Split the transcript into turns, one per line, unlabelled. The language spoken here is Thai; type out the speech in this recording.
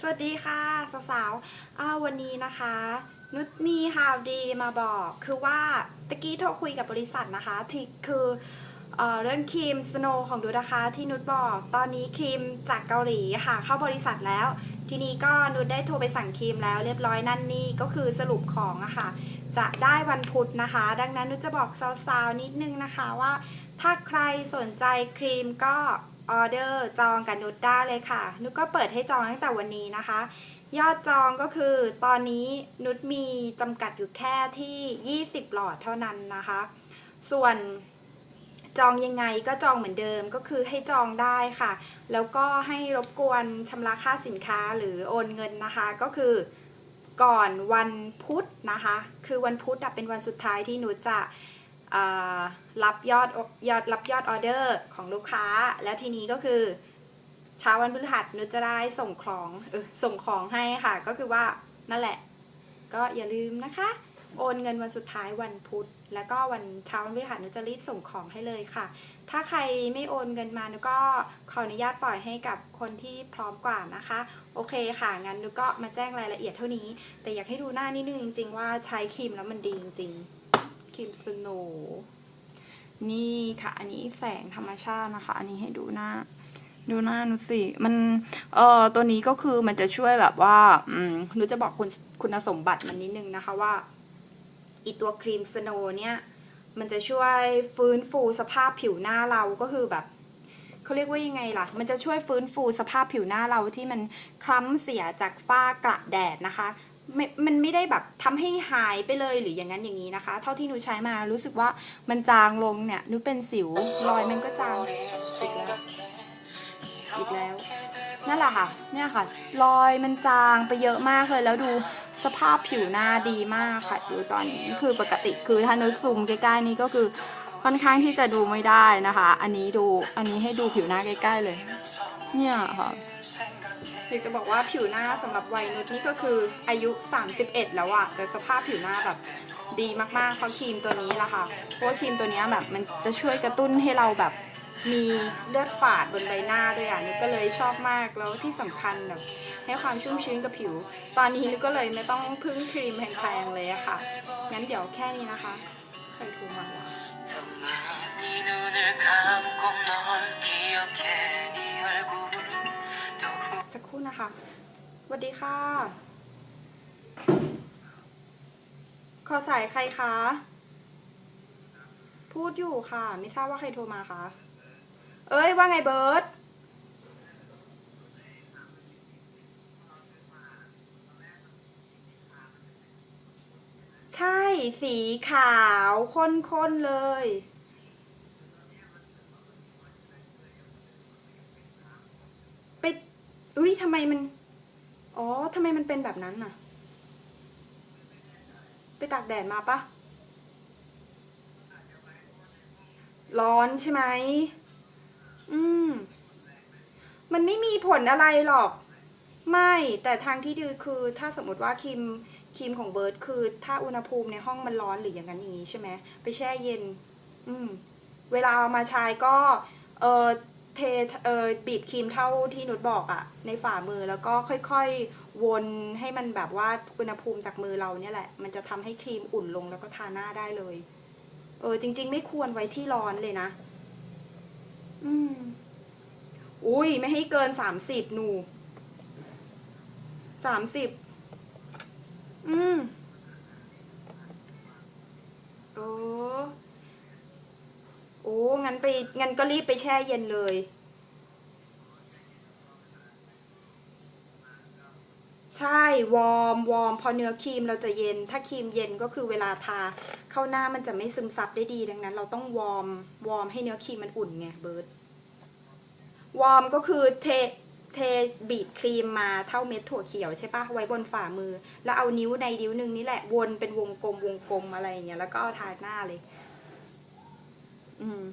สวัสดีค่ะสาวๆอ่าวันนี้นะคะ นุชมีข่าวดีมาบอกคือว่าตะกี้โทรคุยกับบริษัทนะคะที่คือเอเรื่องครีมสโนของดูนะคะที่นุชบอกตอนนี้ครีมจากเกาหลีค่ะเข้าบริษัทแล้ว ทีนี้ก็นุชได้โทรไปสั่งครีมแล้วเรียบร้อยนั่นนี่ก็คือสรุปของอะค่ะจะได้วันพุธนะคะ ดังนั้นนุชจะบอกสาวๆนิดนึงนะคะว่า ถ้าใครสนใจครีมก็ ออเดอร์จองกับนุชได้เลยค่ะ นุชก็เปิดให้จองตั้งแต่วันนี้นะคะ ยอดจองก็คือตอนนี้นุชมีจำกัดอยู่แค่ที่ 20 หลอดเท่านั้นนะคะ ส่วนจองยังไงก็จองเหมือนเดิมก็คือให้จองได้ค่ะ แล้วก็ให้รบกวนชำระค่าสินค้าหรือโอนเงินนะคะ ก็คือก่อนวันพุธนะคะ คือวันพุธเป็นวันสุดท้ายที่นุชจะ รับยอดยอดรับยอดออเดอร์ของลูกค้า แล้วทีนี้ก็คือเช้าวันพฤหัสนุชจะได้ส่งของออส่งของให้ค่ะ ก็คือว่านั่นแหละ ก็อย่าลืมนะคะ โอนเงินวันสุดท้ายวันพุธ แล้วก็วันเช้าวันพฤหัสนุชจะรีบส่งของให้เลยค่ะ ถ้าใครไม่โอนเงินมานุก็ขออนุญาตปล่อยให้กับคนที่พร้อมกว่านะคะ โอเคค่ะงั้นนุก็มาแจ้งรายละเอียดเท่านี้ แต่อยากให้ดูหน้านิดนึงจริงๆว่าใช้ครีมแล้วมันดีจริงๆ ครีมสโนว์นี่ค่ะ อันนี้แสงธรรมชาตินะคะ อันนี้ให้ดูหน้า ดูหน้าหนูสิ มัน เอ่อ ตัวนี้ก็คือมันจะช่วยแบบว่า อืมหนูจะบอกคุณคุณสมบัติมันนิดนึงนะคะว่า อีตัวครีมสโนว์เนี่ย มันจะช่วยฟื้นฟูสภาพผิวหน้าเราก็คือแบบเขาเรียกว่ายังไงล่ะ มันจะช่วยฟื้นฟูสภาพผิวหน้าเราที่มันคล้ำเสียจากฝ้ากระแดดนะคะ ม่มันไม่ได้แบบทำให้หายไปเลยหรืออย่างนั้นอย่างนี้นะคะ เท่าที่หนูใช้มารู้สึกว่ามันจางลงเนี่ยหนูเป็นสิวรอยมันก็จางอีกแล้วอีกแล้วนั่นแหละค่ะ เนี่ยค่ะ รอยมันจางไปเยอะมากเลยแล้วดูสภาพผิวหน้าดีมากค่ะดูตอนนี้คือปกติคือถ้าหนุซูมใกล้ๆนี้ก็คือค่อนข้างที่จะดูไม่ได้นะคะ อันนี้ดูอันนี้ให้ดูผิวหน้าใกล้ ๆเลย เนี่ยค่ะ อยากจะบอกว่าผิวหน้าสำหรับวัยนุชนี่ก็คืออายุ 31 แล้วอะแต่สภาพผิวหน้าแบบดีมากๆเพราะครีมตัวนี้แหละค่ะ เพราะว่าครีมตัวนี้แบบมันจะช่วยกระตุ้นให้เราแบบมีเลือดฝาดบนใบหน้าด้วยอะนุกก็เลยชอบมากแล้วที่สำคัญแบบให้ความชุ่มชื้นกับผิว ตอนนี้นุกก็เลยไม่ต้องพึ่งครีมแพงๆเลยอะค่ะ งั้นเดี๋ยวแค่นี้นะคะใครโทรมาวะ นะคะสวัสดีค่ะ ขอสายใครคะ พูดอยู่ค่ะ ไม่ทราบว่าใครโทรมาคะ เอ้ยว่าไงเบิร์ตใช่สีขาวข้นๆเลย ไป อุ้ยทำไมมัน อ๋อทำไมมันเป็นแบบนั้นน่ะ ไปตากแดดมาปะร้อนใช่ไหม อืม มันไม่มีผลอะไรหรอก ไม่ แต่ทางที่ดีคือ ถ้าสมมติว่าครีมครีมของเบิร์ดคือ ถ้าอุณหภูมิในห้องมันร้อนหรืออย่างนั้นอย่างนี้ใช่ไหม ไปแช่เย็น อืม เวลาเอามาใช้ก็ เออ เทเออบีบครีมเท่าที่นุชบอกอะในฝ่ามือแล้วก็ค่อยๆ วนให้มันแบบว่าอุณหภูมิจากมือเราเนี่ยแหละ มันจะทำให้ครีมอุ่นลงแล้วก็ทาหน้าได้เลย เออ จริง ๆ ไม่ควรไว้ที่ร้อนเลยนะ อืม อุ้ยไม่ให้เกินสามสิบหนูสามสิบอืมโอ้โอ้ งั้นไปงั้นก็รีบไปแช่เย็นเลย ใช่วอร์มวอร์มพอเนื้อครีมเราจะเย็น ถ้าครีมเย็นก็คือเวลาทา เข้าหน้ามันจะไม่ซึมซับได้ดีดังนั้น เราต้องวอร์มวอร์มให้เนื้อครีมมันอุ่นไงเบิร์ตวอร์มก็คือเทเทบีบครีมมาเท่าเม็ดถั่วเขียวใช่ปะไว้บนฝ่ามือ แล้วเอานิ้วในนิ้วหนึ่งนี่แหละ วนเป็นวงกลมวงกลมอะไรอย่างเงี้ยแล้วก็เอาทาหน้าเลย อืม